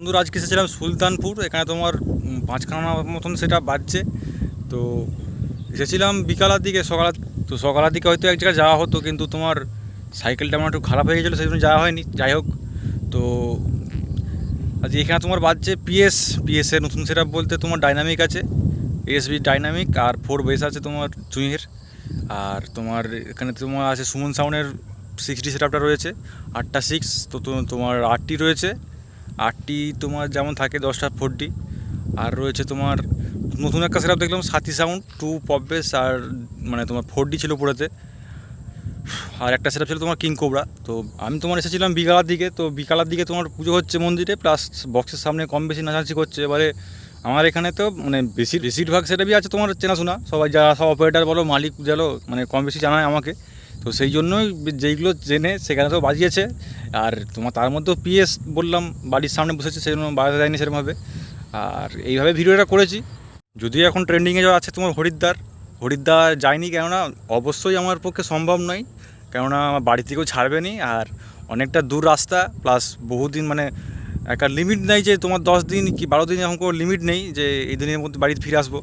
বন্ধুরা আজকে এসেছিলাম সুলতানপুর, এখানে তোমার পাঁচখানা মতন সেটা বাজছে। তো এসেছিলাম বিকালের দিকে সকাল তো সকালের দিকে হয়তো এক জায়গায় যাওয়া হতো, কিন্তু তোমার সাইকেলটা আমার একটু খারাপ হয়ে গেছিল, সেই জন্য যাওয়া হয়নি, যাই হোক। তো আজ এখানে তোমার বাজছে পিএস পিএসের নতুন সেটা বলতে তোমার ডাইনামিক আছে এসবি ডাইনামিক আর ফোর বেস আছে তোমার চুইয়ের আর তোমার এখানে তোমার আছে সুমন সাউন্ডের সিক্সটি সেটআপটা রয়েছে, আটটা সিক্স তো- তোমার আটটি রয়েছে। আটটি তোমার যেমন থাকে, দশটা ফোরটি। আর রয়েছে তোমার, নতুন একটা সেটআপ দেখলাম, সাথী সাউন্ড টু পপ বেস আর মানে তোমার ফোর ডি ছিল পুরোতে। আর একটা সেটআপ ছিল তোমার কিং কোবরা তো আমি তোমার এসেছিলাম বিকালার দিকে, তো বিকালার দিকে তোমার পুজো হচ্ছে মন্দিরে প্লাস বক্সের সামনে কম বেশি নাচানাচি করছে। এবারে আমার এখানে তো মানে বেশি, বেশিরভাগ সেটআপই আছে তোমার চেনাশোনা। সবাই যারা সব অপারেটার বলো, মালিক বলো মানে কম বেশি জানায় আমাকে। তো সেই জন্যই যেইগুলো জেনে সেখানে তো বাজিয়েছে। আর তোমার তার মধ্যেও পিএস বললাম, বাড়ির সামনে বসেছে, সেই জন্য বাজাতে যায়নি সেরকমভাবে। আর এইভাবে ভিডিওটা করেছি। যদিও এখন ট্রেন্ডিংয়ে যাওয়া আছে তোমার হরিদ্বার হরিদ্বার যায়নি কেননা অবশ্যই আমার পক্ষে সম্ভব নয়। কেননা আমার বাড়ি থেকেও ছাড়বে নি আর অনেকটা দূর রাস্তা প্লাস বহুদিন মানে একটা লিমিট নেই যে তোমার দশ দিন কি বারো দিন এরকম কোনো লিমিট নেই যে এই দিনের মধ্যে বাড়িতে ফিরে আসব।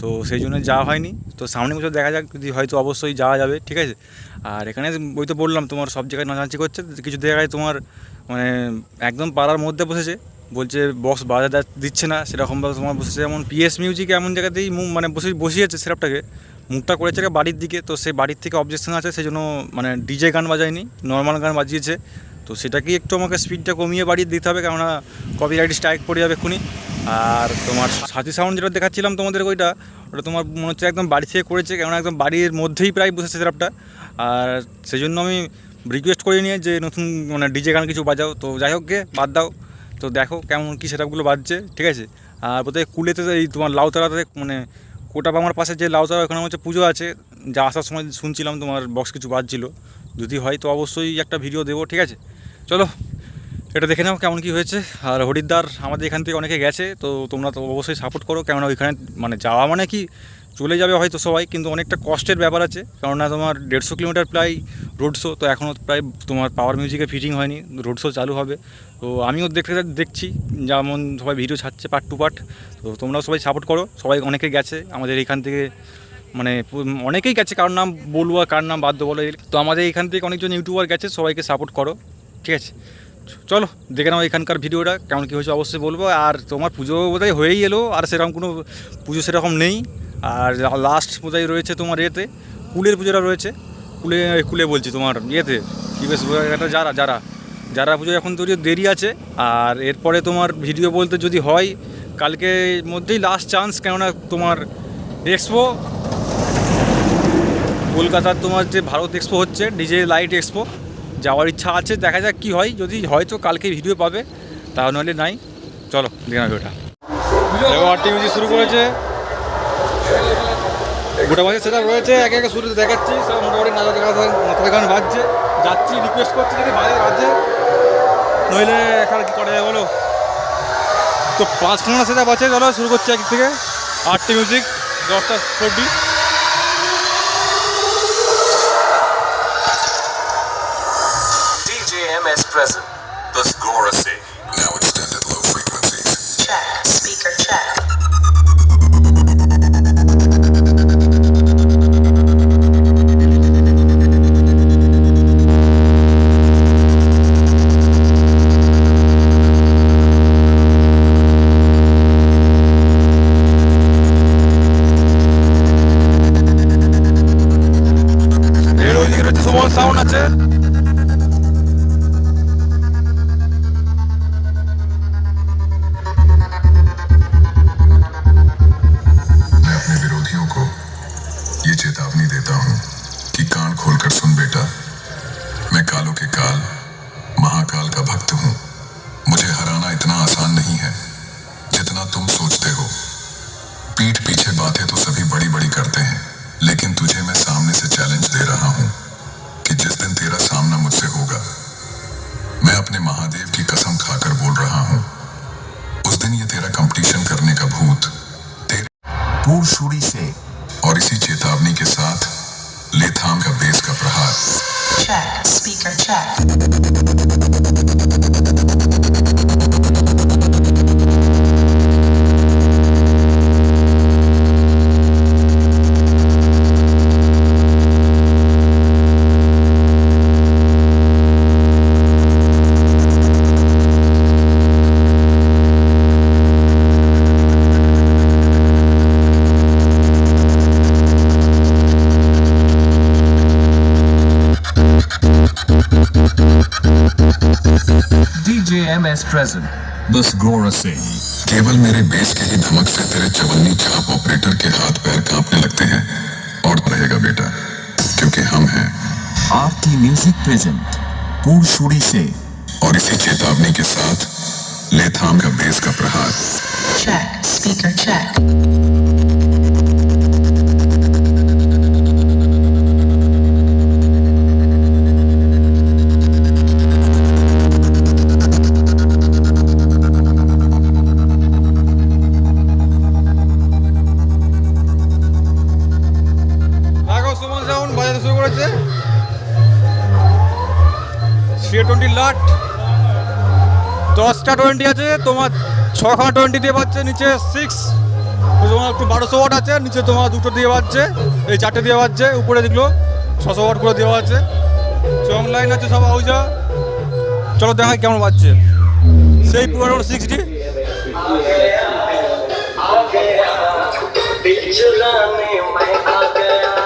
তো সেই জন্য যাওয়া হয়নি। তো সামনে বছর দেখা যাক যদি হয়তো অবশ্যই যাওয়া যাবে, ঠিক আছে? আর এখানে ওই তো বললাম, তোমার সব জায়গায় নাচানাচি করছে, কিছু জায়গায় তোমার মানে একদম পাড়ার মধ্যে বসেছে, বলছে বক্স বাজা দিচ্ছে না, সেরকমভাবে তোমার বসেছে। যেমন পিএস মিউজিক এমন জায়গাতেই মানে বসে বসিয়েছে সেরাপটাকে, মুখটা করেছে বাড়ির দিকে, তো সেই বাড়ির থেকে অবজেকশন আছে সেই জন্য মানে ডিজে গান বাজায়নি নর্মাল গান বাজিয়েছে। তো সেটাকেই একটু আমাকে স্পিডটা কমিয়ে বাড়িয়ে দিতে হবে, কেননা কপিরাইট স্ট্রাইক পড়ে যাবে এক্ষুনি। আর তোমার সাথী সাউন্ড যেটা দেখাচ্ছিলাম তোমাদের ওইটা, ওটা তোমার মনে হচ্ছে একদম বাড়ি থেকে করেছে, কেননা একদম বাড়ির মধ্যেই প্রায় বসেছে সেরাপটা। আর সেই জন্য আমি রিকোয়েস্ট করে নিয়ে যে নতুন মানে ডিজে গান কিছু বাজাও। তো যাই হোক গে, বাদ দাও। তো দেখো কেমন কী সেটআপগুলো বাজছে, ঠিক আছে? আর বোধহয় কুলেতে এই তোমার লাউতারাতে মানে কোটা বামার পাশে যে লাউতারা ওখানে হচ্ছে পুজো আছে। যা আসার সময় শুনছিলাম তোমার বক্স কিছু বাজছিল। যদি হয় তো অবশ্যই একটা ভিডিও দেবো, ঠিক আছে? চলো, এটা দেখে নাও কেমন কী হয়েছে। আর হরিদ্বার আমাদের এখান থেকে অনেকে গেছে, তো তোমরা তো অবশ্যই সাপোর্ট করো। কেননা ওইখানে মানে যাওয়া মানে কি? চলে যাবে হয়তো সবাই, কিন্তু অনেকটা কষ্টের ব্যাপার আছে। কেননা তোমার দেড়শো কিলোমিটার প্রায় রোড শো, তো এখনও প্রায় তোমার পাওয়ার মিউজিকে ফিটিং হয়নি রোড শো চালু হবে। তো আমিও দেখতে দেখছি, যেমন সবাই ভিডিও ছাড়ছে পার্ট টু পার্ট তো তোমরাও সবাই সাপোর্ট করো। সবাই অনেকে গেছে, আমাদের এখান থেকে মানে অনেকেই গেছে, কার নাম বলব কার নাম বাধ্য বলো তো আমাদের এখান থেকে অনেকজন ইউটিউবার গেছে, সবাইকে সাপোর্ট করো, ঠিক আছে? চলো, দেখে নাও এখানকার ভিডিওটা, কেমন কী হয়েছে অবশ্যই বলব। আর তোমার পুজো বোধহয় হয়েই এলো, আর সেরকম কোনো পুজো সেরকম নেই। আর লাস্ট বোধহয় রয়েছে তোমার ইয়েতে, কুলের পুজোটা রয়েছে। কুলে কুলে বলছি তোমার ইয়েতে, কী বেশ একটা যারা যারা যারা পুজো এখন তৈরি দেরি আছে। আর এরপরে তোমার ভিডিও বলতে যদি হয়, কালকে মধ্যেই লাস্ট চান্স কেননা তোমার এক্সপো কলকাতার তোমার যে ভারত এক্সপো হচ্ছে ডিজে লাইট এক্সপো যাওয়ার ইচ্ছা আছে, দেখা যাক কি হয়। যদি হয়তো কালকে ভিডিও পাবে তা নাই। চলো, দেখে না ভিডিওটা। এবার টিভি শুরু করেছে। গোটা মাসে সেটা রয়েছে, একে একে শুরু দেখাচ্ছি, সব মোটামুটি নাচা দেখা নাচা গান বাজছে। যাচ্ছি রিকোয়েস্ট করছি যদি বাজে বাজে। নইলে এখন কি করা যায় বলো? তো পাঁচখানা সেটা বাজছে চলো শুরু করছি এক থেকে। আটটি মিউজিক দশটা ফোরটি present. पीठ पीछे बातें तो सभी बड़ी बड़ी करते हैं लेकिन तुझे मैं सामने से चैलेंज दे रहा हूँ कि जिस दिन तेरा सामना मुझसे होगा, मैं अपने महादेव की कसम खाकर बोल रहा हूँ, उस दिन ये तेरा कंपटीशन करने का भूत से और इसी चेतावनी के साथ लेथाम का बेस का प्रहार Check. Speaker, check. GMS present the Sgora Singh. केवल मेरे बेस के ही धमक से तेरे चवन्नी छाप ऑपरेटर के हाथ पैर कांपने लगते हैं और रहेगा बेटा क्योंकि हम हैं आपकी म्यूज़िक प्रेजेंट पूरशुड़ी से और इसी चेतावनी के साथ लेथाम का बेस का प्रहार Check. Speaker check. দশটা টোয়েন্টি আছে তোমার ছখানা টোয়েন্টি দিয়ে পাচ্ছে নিচে সিক্স তোমার একটু বারোশো ওয়াট আছে নিচে তোমার দুটো দিয়ে পাচ্ছে এই চারটে দিয়ে পাচ্ছে উপরে দেখলো ছশো ওয়াট করে দেওয়া আছে চং লাইন আছে সব আউজা চলো দেখাই কেমন পাচ্ছে সেই পুরো সিক্সটি बिछुलाने मैं आ गया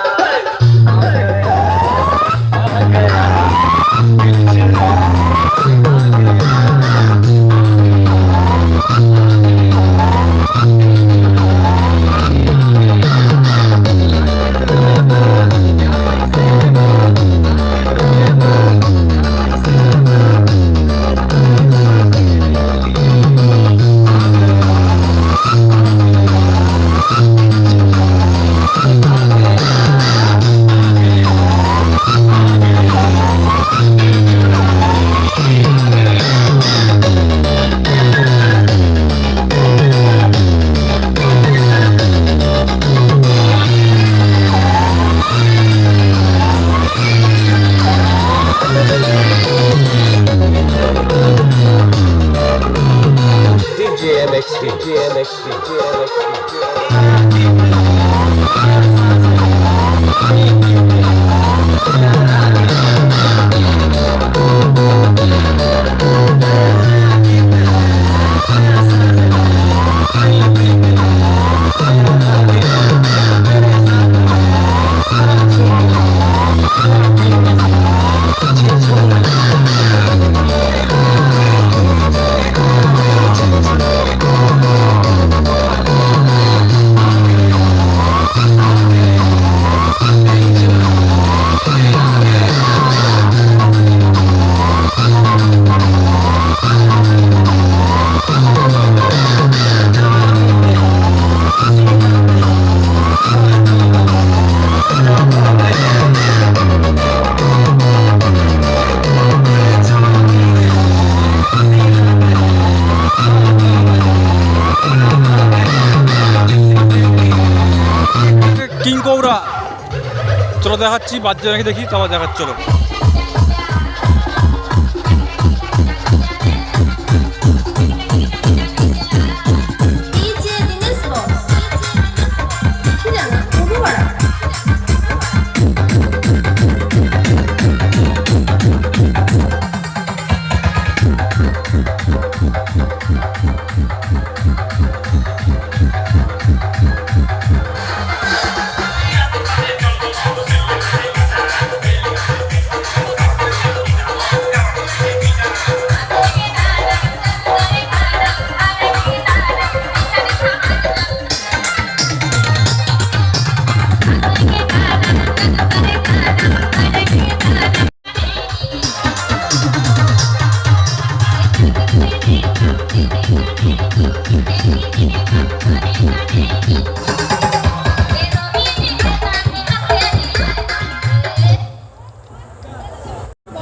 দেখাচ্ছি বাচ্চা নাকি দেখি তারপর দেখাচ্ছি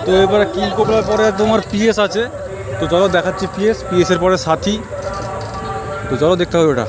তো এবারে কিং কোবরার পরে তোমার পিএস আছে। তো চলো দেখাচ্ছি পিএস পিএস এর পরে সাথী। তো চলো দেখতে হবে ওটা।